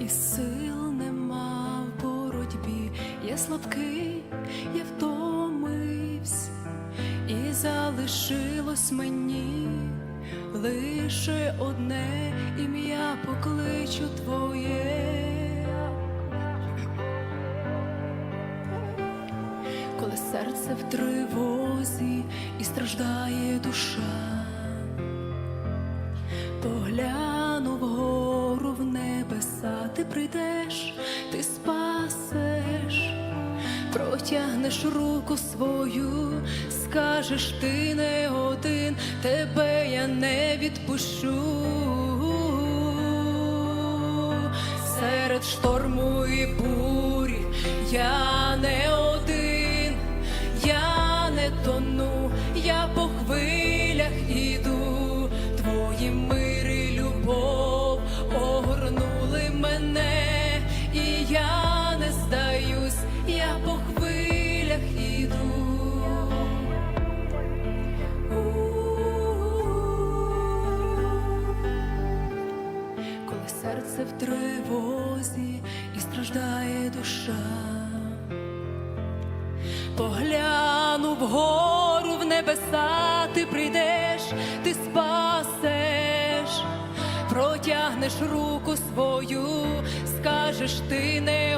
і сил нема в боротьбі, я слабкий, я втомився, і залишилось мені лише одне ім'я покличу твоє. Коли серце в тривозі і страждає душа, поглянув небеса, ти прийдеш, ти спасеш, протягнеш руку свою, скажеш, ти не один, тебе я не відпущу. Серед шторму і бурі я не один, я не тону, я в тривозі і страждає душа, погляну вгору в небеса, ти прийдеш, ти спасеш, протягнеш руку свою, скажеш, ти не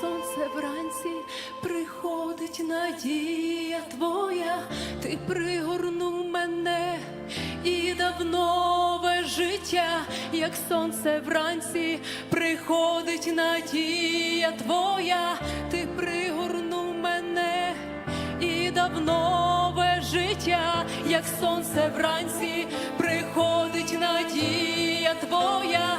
сонце вранці приходить надія твоя, ти пригорнув мене і дав нове життя, як сонце вранці приходить надія твоя, ти пригорнув мене і дав нове життя, як сонце вранці приходить надія твоя,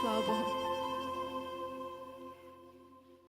Слава Богу.